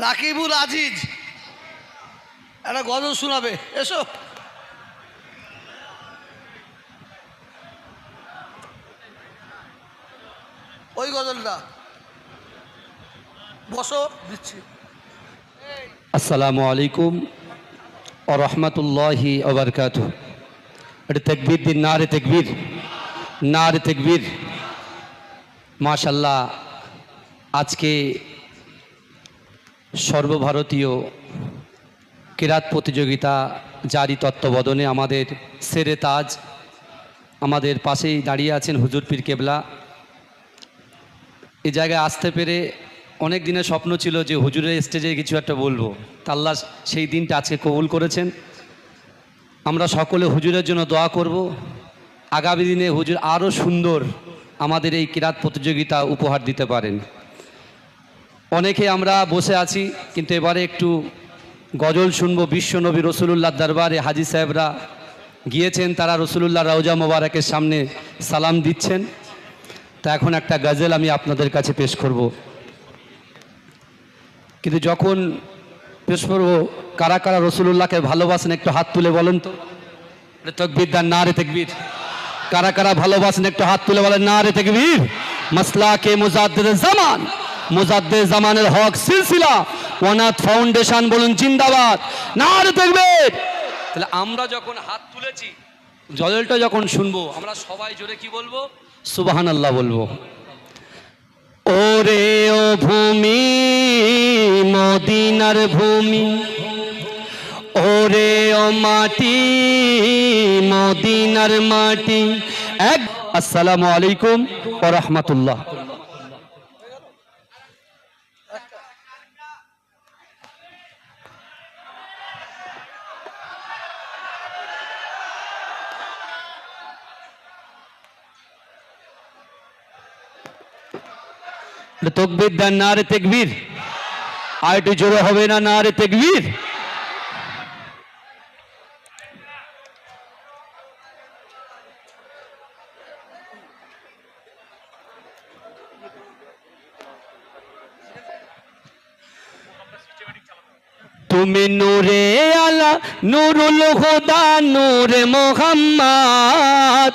রাকিবুল আজিজ। একটা গজল শোনাবে। এসো। ওই গজলটা। বসো, দিচ্ছি। আসসালামু আলাইকুম ও রহমতুল্লাহি ওবরকাত এটা তেকবির দিন না রে তেকবির। না রে তেকবির। মাশাল্লাহ আজকে সর্বভারতীয় কিরাত প্রতিযোগিতা জারি তত্ত্বাবধানে আমাদের সেরে তাজ আমাদের পাশেই দাঁড়িয়ে আছেন হুজুর পীর কেবলা। এই জায়গায় আসতে পেরে অনেক দিনের স্বপ্ন ছিল যে হুজুরের স্টেজে কিছু একটা বলব। তাল্লা সেই দিনটা আজকে কবুল করেছেন। আমরা সকলে হুজুরের জন্য দোয়া করব। আগামী দিনে হুজুর আরও সুন্দর আমাদের এই কিরাত প্রতিযোগিতা উপহার দিতে পারেন। অনেকে আমরা বসে আছি, কিন্তু এবারে একটু গজল শুনব বিশ্বনবী রসুলুল্লাহ দরবারে। হাজি সাহেবরা গিয়েছেন, তারা রসুলুল্লাহ রওজা মোবারকের সামনে সালাম দিচ্ছেন। তা এখন একটা গজল আমি আপনাদের কাছে পেশ করব। কিন্তু যখন পেশ করব, কারা কারা রসুলুল্লাহকে ভালোবাসেন, একটু হাত তুলে বলেন তো। তকবির দান, না রে তকবির। কারা কারা ভালোবাসেন, একটু হাত তুলে বলেন, না রে তকবির। মাসলা কে মুজাদ্দের জামান। মুজাদ্দের জামানের হক সিলসিলা। ওয়ানাথ ফাউন্ডেশন বলুন জিন্দাবাদ। না তকবির তাহলে আমরা যখন হাত তুলেছি জলেলটা যখন শুনব আমরা সবাই জোরে কি বলব? সুবাহান আল্লাহ বলব। ওরে ও ভূমি মদিনার ভূমি। ওরে ও মাটি মদিনার মাটি। এক আসসালামু আলাইকুম ও রহমতুল্লাহ। তকবির দেন না রে তেকবির। আর একটু জোরে হবে না না রে তেকবির? তুমি নূরে আলা, নুরুল হুদা, নূরে মোহাম্মদ।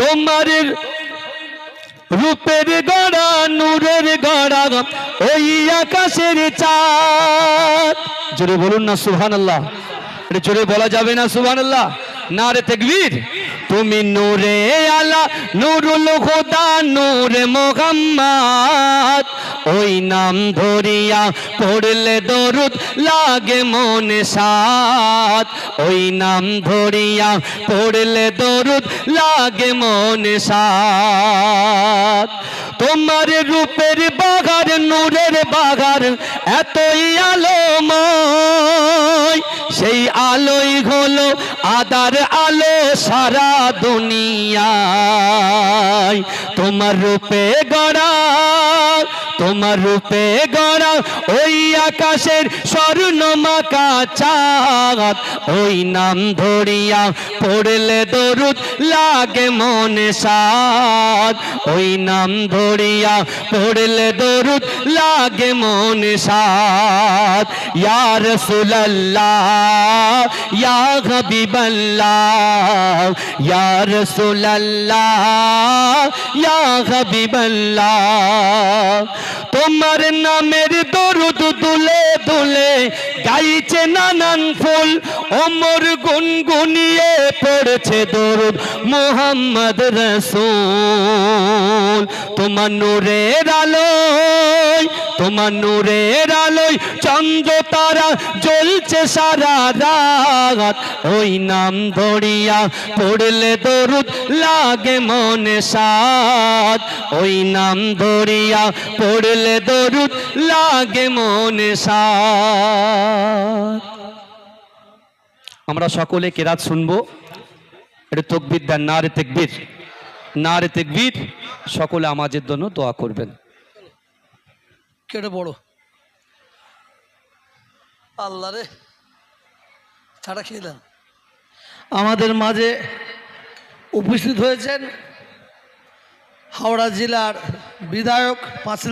তোমার রূপের গড়া, নূরের গড়া, ওই আকাশের চাঁদ। জোরে বলুন না সুহান আল্লাহ এটা জোরে বলা যাবে না সুহান আল্লাহ না রে তেকবীর। তুমি নূরে আলা, নুরুল খুদা নূরে মোহাম্মদ। ওই নাম ধরিয়া পড়লে দরুদ লাগে মনে সাত ওই নাম ধরিয়া পড়লে দরুদ লাগে মনে সাত তোমার রূপের বাগার, নূরের বাগার, এতই আলোময় সেই আলোই হলো আদার আলো সারা দুনিয়ায়। তোমার রূপে গড়া, তোমার রূপে গড়া, ওই আকাশের স্বর্ণ মাকা চাঁদ। ওই নাম ধরিয়া পড়লে দরুদ লাগে মনে সাদ ওই নাম ধরিয়া পড়লে দরুদ লাগে মনে সাদ ইয়া রাসূলুল্লাহ ইয়া হাবিবাল্লাহ ইয়া রাসূলুল্লাহ ইয়া হাবিবাল্লাহ তোমার নামের দরুদ দুলে দুলে গাইছে নানান ফুল ওমর গুনগুনিয়ে পড়ছে দরুদ মোহাম্মদ রসুল তোমার নূরের আলোয় তোমার নূরের আলোয় চন্দ্র তারা জ্বলছে সারা রাত। ওই নাম ধরিয়া পড়লে দরুদ লাগে মনে সাত ওই নাম ধরিয়া পড়লে দরুদ লাগে মনে সাত আমরা সকলে কেরাত শুনব? এটা তকবির দেন না রে তেকবির। না রে তেকবির, সকলে আমাদের জন্য দোয়া করবেন। কেটে বড় আল্লাহ রে ছাড়া খেয়ে আমাদের মাঝে উপস্থিত হয়েছেন হাওড়া জেলার বিধায়ক পাঁচলা।